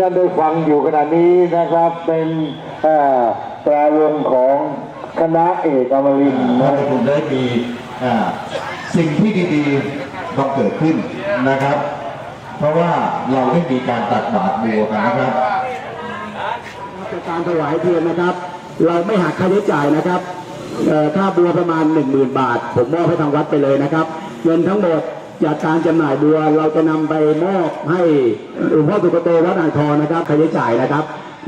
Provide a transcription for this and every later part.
ท่านได้ฟังอยู่ขณะนี้นะครับ เป็นเอ่อแปลวงของคณะเอกอมรินทร์ให้นะคุณได้มีอ่าสิ่งที่ดีๆต้องเกิดขึ้นนะครับ เพราะว่าเราได้มีการตักบาตรบัวกันนะครับการถวายเทียนนะครับ เราไม่หักค่าใช้จ่ายนะครับเอ่อค่าบัวประมาณ 1 0,000 บาท ผมมอบให้ทางวัดไปเลยนะครับ เงินทั้งหมด จากการจำหน่ายบัวเราจะนำไปมอบให้หลวงพ่อสุกโตวัดอ่างทองนะครับค่าใช้จ่ายนะครับ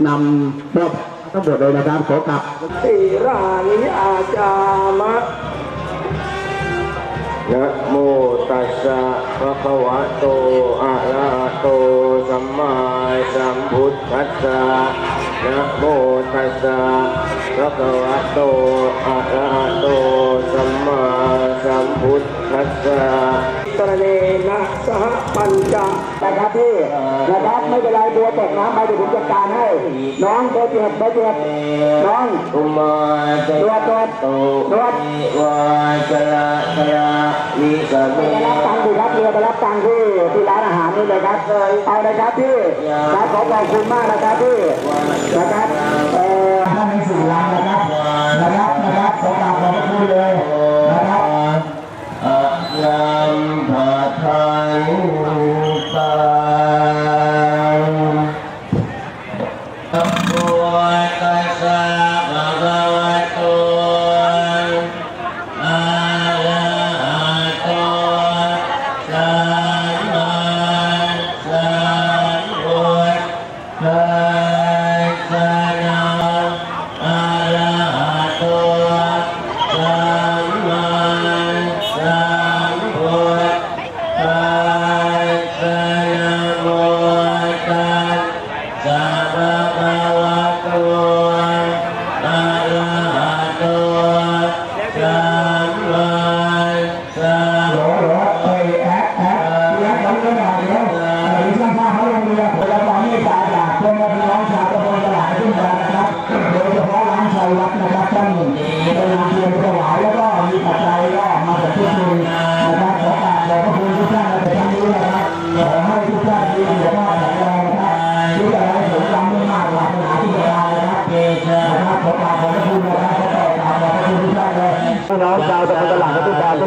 นำมอบทั้งหมดเลยนะครับขอกลับสีรานิอาจามะนะโมตัสสะภะคะวะโตอะระหะโตสัมมาสัมพุทธัสสะนะโมตัสสะภะคะวะโตอะระหะโตสัมมา สัมพุทธัสสะตระเนนะสหปัญจนะครับพี่นะครับไม่เป็นไรบัวตกน้ำไปเดี๋ยวผมจัดการให้ น้องเบอร์เจ็บเบอร์เจ็บน้องอุมาเตตรวจตรวจโตตรวจวาจระชยาวิสเมไปรับตังค์ดิครับเรือไปรับตังค์ที่ที่ร้านอาหารนี่เลยครับเอาเลยครับพี่ครับขอขอบคุณมากนะครับพี่นะครับเอ่อท่านในสื่อลำนะครับนะครับนะครับขอกราบขอบพระคุณเลย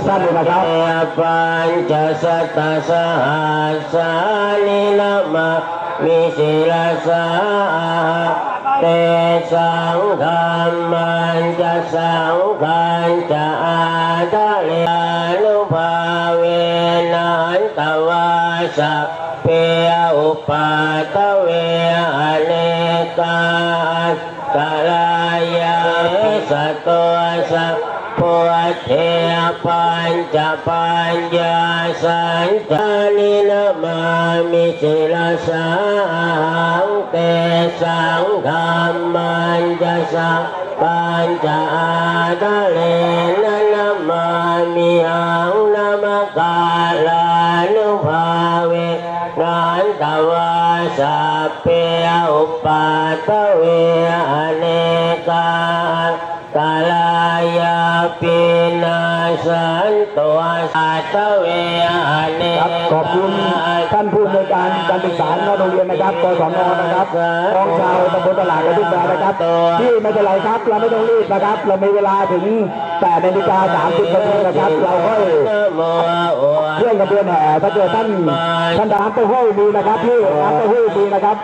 ทุกท่านนเลยนะครับปัญจสัตตสหัสสานิลมะมิสิลสาเตสังธรรมันจะสังขันจะอาทะเลอนุภาเวนันตวาสัพเพอุปาตเวอเนกาตลายาสตัวสัพพุท เทปัญจปัญญาสัญจานินามามิสิลสังเตสังธรรมันจะสังปัญจอาทะเลนะนามามิหังนามกาลานุภาเวนันตวาสัพเพอุปาทเวอเนกา กาลายาปินาสันตัวสัตเวอเนครับขอบคุณท่านผู้อำนวยการการศึกษาโรงเรียนนะครับกศนนะครับน้องชาวตำบลตลาดกระทุ่มแบนนะครับ ที่ไม่เป็นไรครับ เราไม่ต้องรีบนะครับ เรามีเวลาถึง8นาฬิกา30นาทีนะครับ เราก็นะโมโอเครื่องกระบวนแห่ถ้าเกิดท่านท่านน้ำเต้าหู้มีนะครับพี่น้ำเต้าหู้มีนะครับ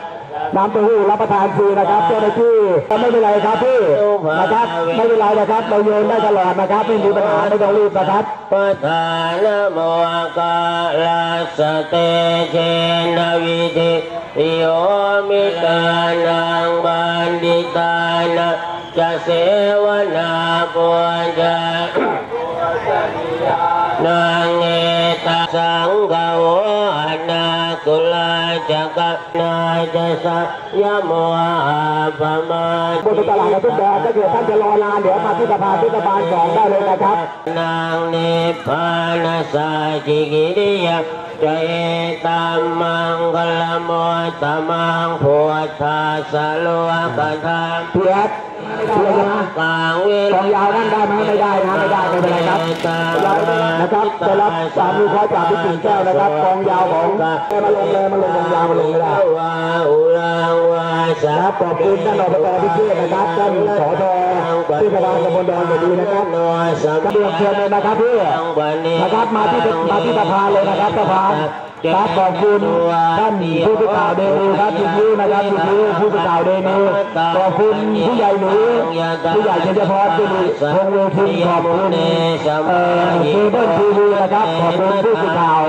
น้ำเต้าหู้รับประทานฟรีนะครับเจ้าหน้าที่ไม่เป็นไรครับพี่นะครับไม่เป็นไรนะครับเราโยนได้ตลอดนะครับไม่มีปัญหาไม่ต้องรีบนะครับปทานโมกาลาสเตเชนวิธิโยมิตานังบันดิตานะจะเสวนาปุญญานางเอตสังกโว นาจะสัยโมอาปมาบนตลาดกับทุกแบนถ้าเกิดท่านจะรอนานเดี๋ยวมาที่สภาที่สบาลสองได้เลยนะครับ นางเนปานาสาจิกิริยาเจตามมังคลโมตมังพุทธาสโลกธรรมเพื่อ กลางเวกองยาวนั่นได้ไหมไม่ได้นะไม่ได้ไม่เป็นไรครับยาวนะครับได้รับการวิเคราะห์จากพี่กิ่งแก้วนะครับกองยาวของมาลงเลยมาลงกองยาวมาลงไม่ได้วาอุรังวาสาครับขอบคุณท่านอบตพิเชษนะครับท่านสอทที่สภาตำบลดอนเจดีย์นะครับนอยสัมกระเบียงเชิญเลยนะครับพี่นะครับมาที่มาที่สะพานเลยนะครับสะพาน ครับขอบคุณท่านผู้สื่อข่าวเดนิวครับคุณยูนะครับคุณยูผู้สื่อข่าวเดนิวขอบคุณผู้ใหญ่หนูผู้ใหญ่เฉลิมพรสิริพงเวทินขอบคุณเอ่อเคเบิลทีวีนะครับขอบคุณผู้สื่อข่าว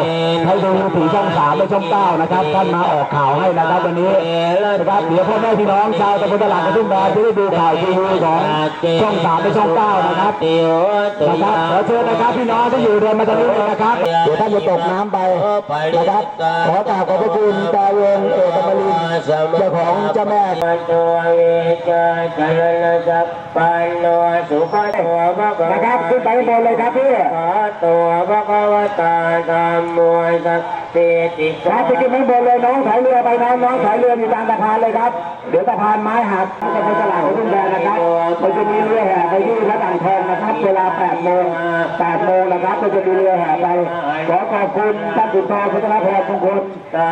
ให้ดูสีช่องสามและช่องเก้านะครับท่านมาออกข่าวให้นะครับวันนี้นะครับเดี๋ยวพ่อแม่พี่น้องชาวตำบลตลาดกระทุ่มแบนจะได้ดูข่าวทีวีของช่องสามและช่องเก้านะครับนะครับขอเชิญนะครับพี่น้องที่อยู่เดินมาตรงนี้เลยนะครับเดี๋ยวท่านจะตกน้ำไปนะครับ ขอกราบขอบพระคุณตาวงเอกบรินเจ้าของเจ้าแม่ตัวเวจาจรณจับปันโนสุขตัวพระกนะครับขึ้นไปข้างบนเลยครับพี่ขอตัวพระกวตาธรรมมวยสับ เตติครับไปขึ้นข้างบนเลยน้องสายเรือไปน้องน้องสายเรืออยู่กลางสะพานเลยครับ เดี๋ยวสะพานไม้หักจะไปตลาดของทุ่งแดนนะครับมันจะมีเรือแห่ไปที่พระต่างทองนะครับเวลา8โมง8โมงนะครับมันจะมีเรือแห่ไปขอขอบคุณท่านสุนทรพัฒนาพรมงคล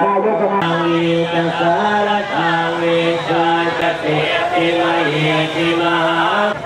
นายกสมาคมวิจัสารทาวิชาจติติมเหติมา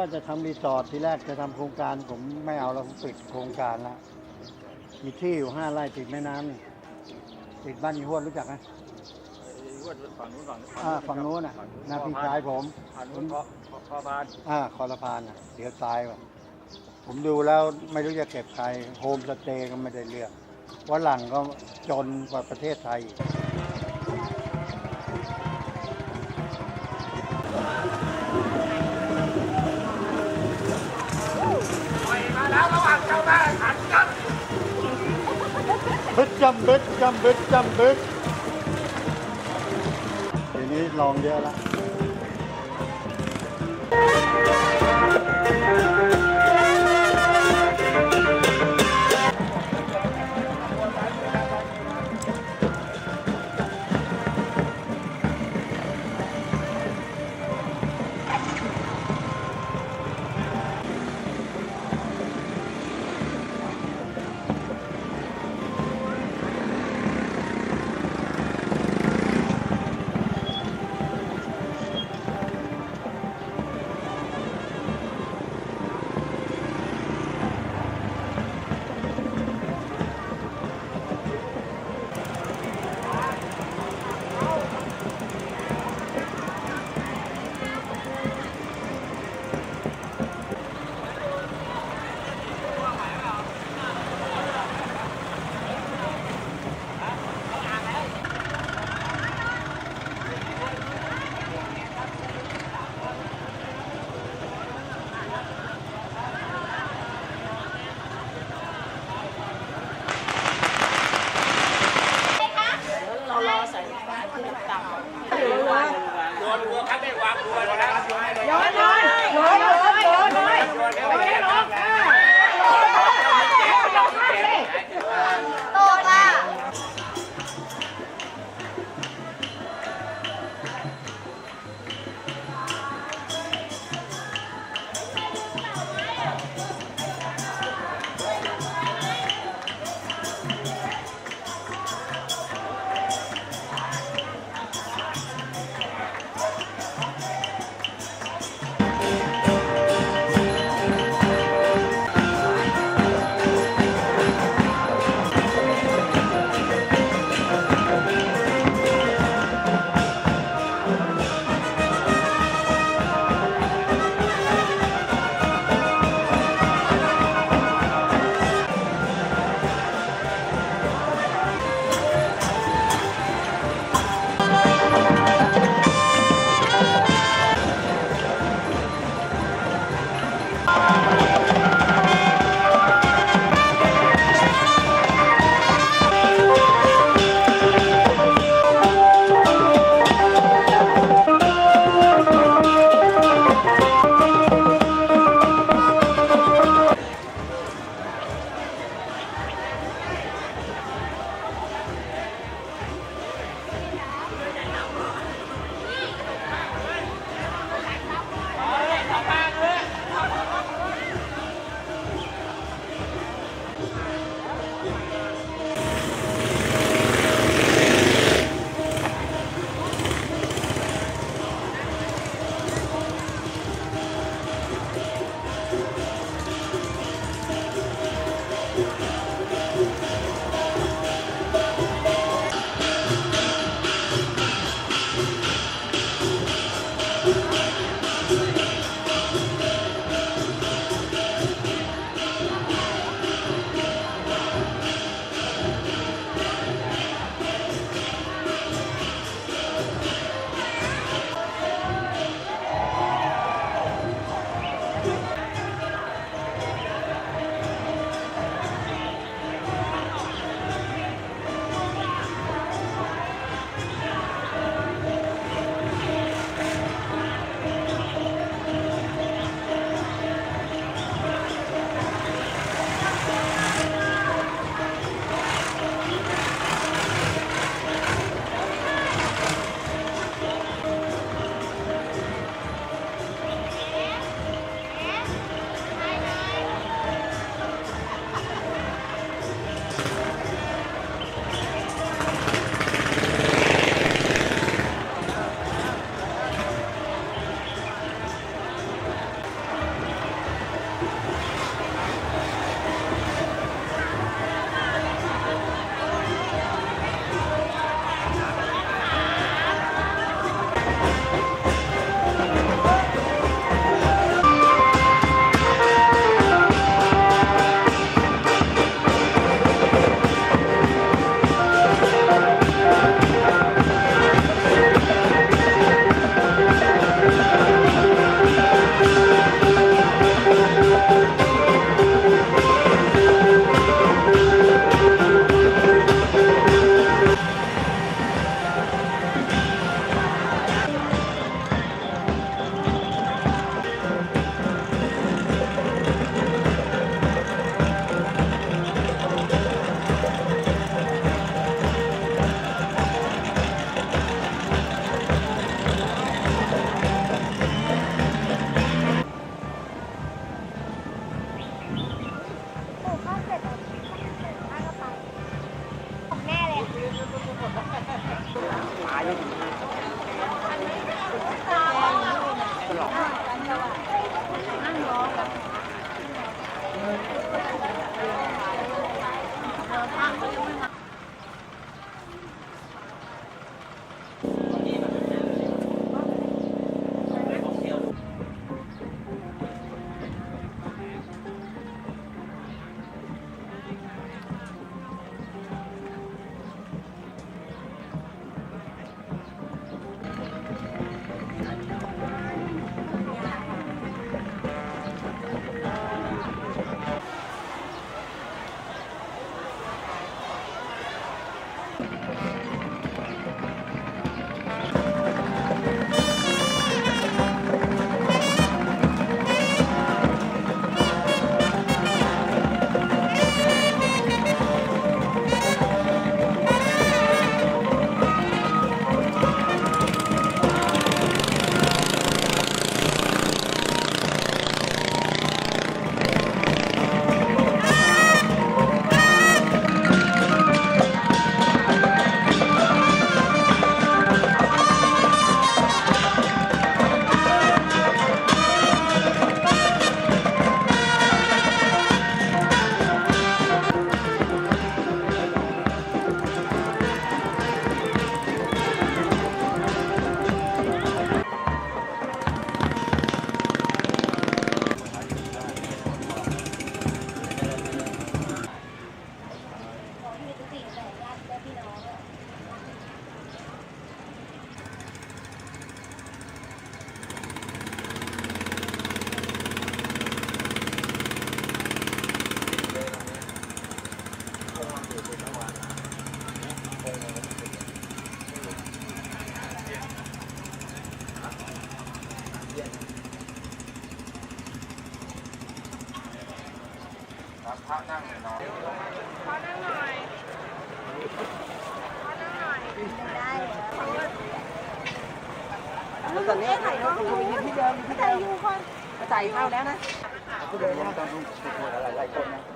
ว่าจะทำรีสอร์ททีแรกจะทำโครงการผมไม่เอาแล้วผมปิดโครงการละมีที่อยู่ห้าไร่ติดแม่น้ำนี่ติดบ้านยีห้วนรู้จักไหมฝั่งนู้นฝั่งอ่าฝั่งโน้นน่ะนาพี่ชายผมฝั่งนู้นเพราะเพราะบ้านอ่าคอรพานอะเสียตายว่ะผมดูแล้วไม่รู้จะเก็บใครโฮมสเตย์ก็ไม่ได้เลือกว่าหลังก็จนกว่าประเทศไทยอีก จำบึดจำบึดจำบึดทีนี้ลองเยอะแล้ว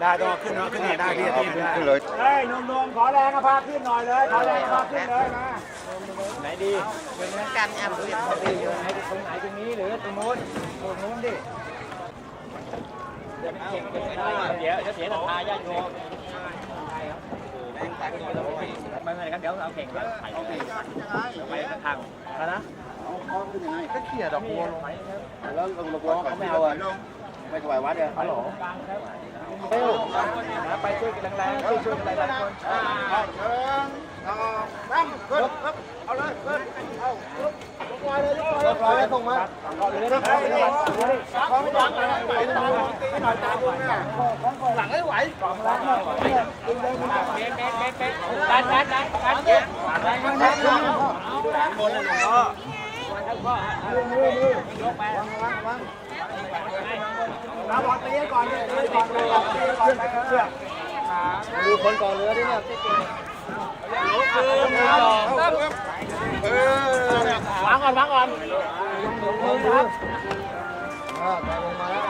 ได้ต้องขึ้นเนาะขึ้นหน่อยได้พี่ขึ้นได้ขึ้นเลยเฮ้ยนุ่มขอแรงกระพาขึ้นหน่อยเลยขอแรงกระพาขึ้นเลยมาไหนดีเป็นการแอมเรียบร้อยอยู่ไหนตรงไหนตรงนี้หรือตรงโน้นตรงโน้นดิ เดี๋ยวเสียจะเสียศรัทธาญาติโยมไม่ไม่กันเดี๋ยวเอาเข่งไปไปไปทางนะก็เขี่ยดอกบัวลงแล้วลงลงเขาไม่เอาอะไม่ถวายวัดเลยฮัลโหลไปช่วยกันแรงๆช่วยช่วยกันหลายๆคนยกร้อยส่งมาหลังไม่ไหวดันเยอะดันดันดันบนเลยหลวงพ่อเราบอลตีก่อนตีก่อนตีก่อนตีก่อนเอก ดูคนก่อนเรือด้วยเนี่ย วางก่อนวางก่อนมือครับมาแล้ว